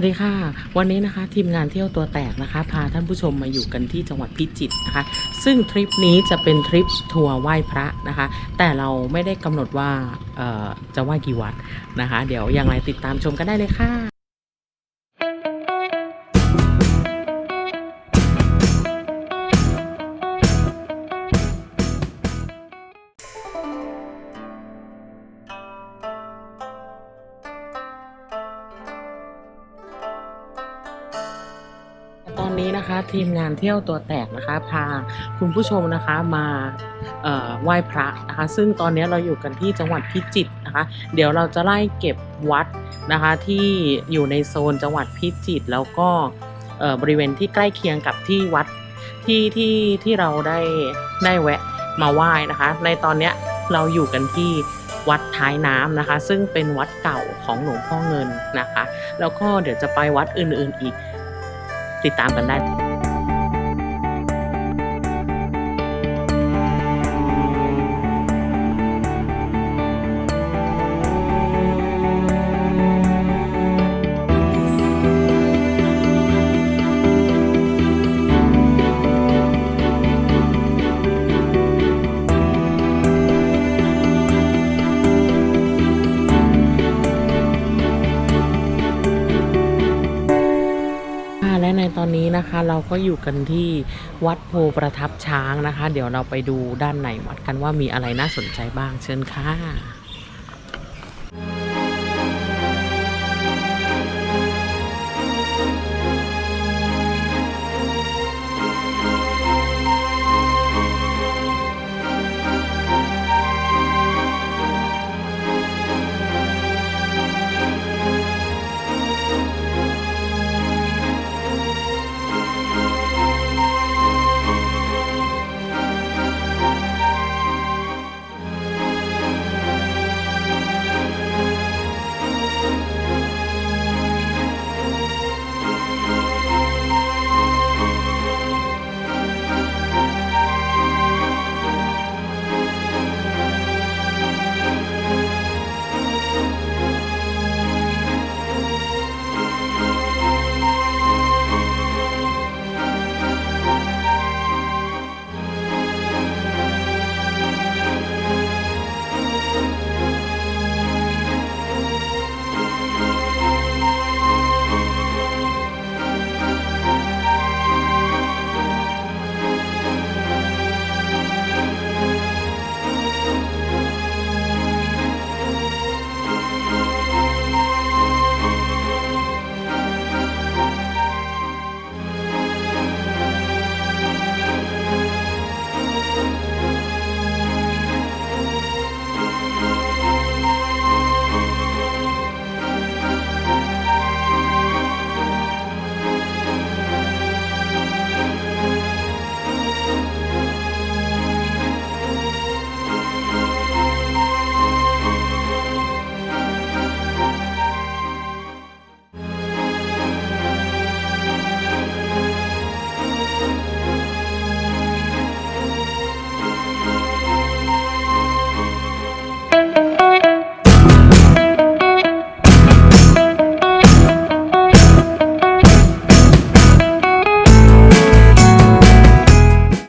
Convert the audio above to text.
วัสดีค่ะ วันนี้นะคะทีมงานเที่ยวตัวแตกนะคะ พาท่านผู้ชมมาอยู่กันที่จังหวัดพิจิตรนะคะ ซึ่งทริปนี้จะเป็นทริปทัวร์ไหว้พระนะคะ แต่เราไม่ได้กำหนดว่าจะไหว้กี่วัดนะคะ เดี๋ยวยังไงติดตามชมกันได้เลยค่ะ ตอนนี้นะคะทีมงานเที่ยวตัวแตกนะคะ พาคุณผู้ชมนะคะมาไหว้พระนะคะ ซึ่งตอนนี้เราอยู่กันที่จังหวัดพิจิตรนะคะ เดี๋ยวเราจะไล่เก็บวัดนะคะที่อยู่ในโซนจังหวัดพิจิตรแล้วก็บริเวณที่ใกล้เคียงกับที่วัดที่ที่ที่เราได้ได้แวะมาไหว้นะคะ ในตอนนี้เราอยู่กันที่วัดท้ายน้ำนะคะ ซึ่งเป็นวัดเก่าของหลวงพ่อเงินนะคะ แล้วก็เดี๋ยวจะไปวัดอื่นๆอีก ติดตามกันได้ ในตอนนี้นะคะเราก็อยู่กันที่วัดโพประทับช้างนะคะ เดี๋ยวเราไปดูด้านในวัดกันว่ามีอะไรน่าสนใจบ้างเชิญค่ะ